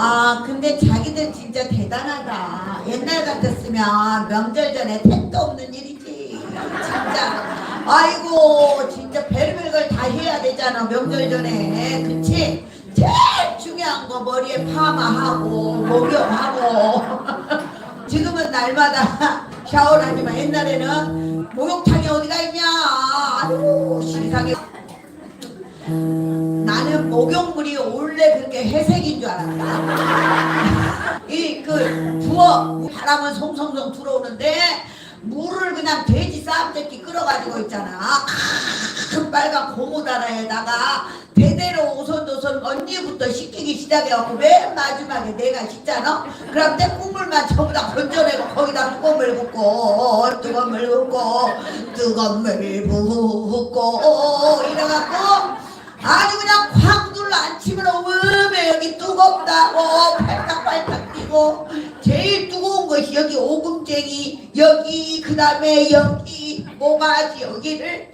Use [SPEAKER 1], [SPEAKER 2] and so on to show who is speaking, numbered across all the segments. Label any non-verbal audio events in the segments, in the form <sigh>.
[SPEAKER 1] 아 근데 자기들 진짜 대단하다. 옛날 같았으면 명절 전에 택도 없는 일이지. 진짜. 아이고 진짜 별별 걸 다 해야 되잖아 명절 전에. 그치? 제일 중요한 거 머리에 파마하고 목욕하고. <laughs> 지금은 날마다 샤워를 하지만 옛날에는 목욕탕이 어디가 있냐? 아이고 세상에 나는 목욕물이 원래 그렇게 회색인 줄 알았다. <laughs> 이 그 부어 바람은 송송송 들어오는데 물을 그냥 돼지 쌈새끼 끌어가지고 있잖아. 큰 빨간 고무다라에다가 대대로 오손도손 언니부터 씻기기 시작해갖고 맨 마지막에 내가 씻잖아. 그럼 내 국물만 전부 다 건져내고 거기다 뜨거운 물 붓고 뜨거운 물 붓고 뜨거운 물 붓고 이래갖고 아주 그냥 뜨겁다고 팔딱팔딱 뛰고. 제일 뜨거운 것이 여기 오금쟁이 여기 그 다음에 여기 모가지 여기를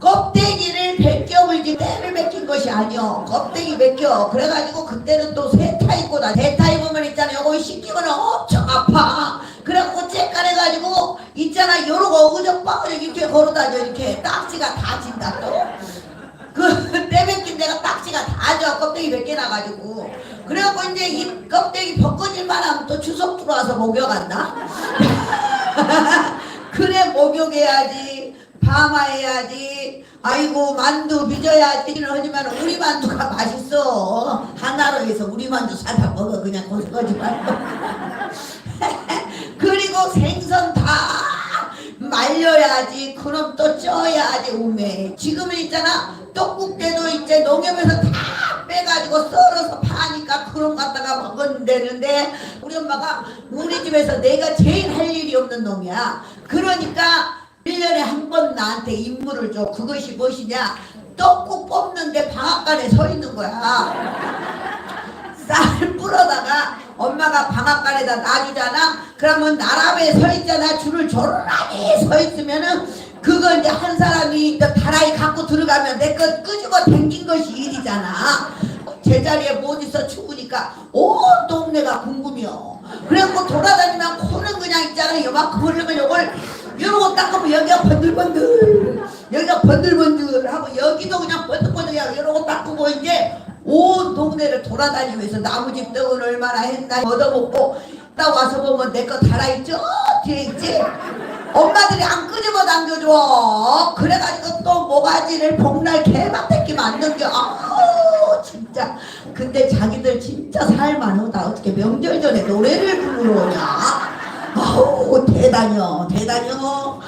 [SPEAKER 1] 껍데기를 벗겨을 지금 때를 벗긴 것이 아니여. 껍데기 벗겨 그래가지고 그때는 또 세타 입고 나 세타 입으면 있잖아. 요거 씻기면 엄청 아파. 그래갖고 째깔해가지고 있잖아. 요러고 어그저빠 이렇게 걸어다녀. 이렇게 딱지가 다 진다 또 나가지고. 그래갖고 이제 이 껍데기 벗겨질 만 하면 또 추석 들어와서 목욕한다? <laughs> 그래 목욕해야지 파마해야지. 아이고 만두 빚어야지는 하지만 우리 만두가 맛있어. 하나로에서 우리 만두 사다 먹어. 그냥 거지 말고 <laughs> 그리고 생선 다 말려야지. 그럼 또 쪄야지 우매. 지금은 있잖아. 떡국대도 이제 농협에서 다 빼가지고 파니까 그런 거 갖다가 먹으면 되는데 우리 엄마가 우리 집에서 내가 제일 할 일이 없는 놈이야 그러니까 1년에 한 번 나한테 임무를 줘 그것이 무엇이냐 떡국 뽑는데 방앗간에 서 있는 거야 쌀 뿌려다가 엄마가 방앗간에다 놔주잖아. 그러면 나랍에 서 있잖아. 줄을 조르라니 서 있으면은 그거 이제 한 사람이 그 다라이 갖고 들어가면 내 거 끄집어 당긴 것이 일이잖아. 제자리에 못 있어 추우니까 온 동네가 궁금해요. 그래갖고 돌아다니면 코는 그냥 있잖아. 요만큼 흐르면 요걸 이러고 닦으면 여기가 번들번들 여기가 번들번들 하고 여기도 그냥 번들번들 이러고 닦고 이제 온 동네를 돌아다니면서 나무집 떡은 얼마나 했나 얻어먹고 딱 와서 보면 내 거 달아있죠? 뒤에 있지? 엄마들이 안 끄집어 당겨줘. 그래가지고 또 모가지를 복날 개막대기 만든겨. 진짜 근데 자기들 진짜 살만하다 어떻게 명절 전에 노래를 부르러 오냐? 아우 대단혀 대단혀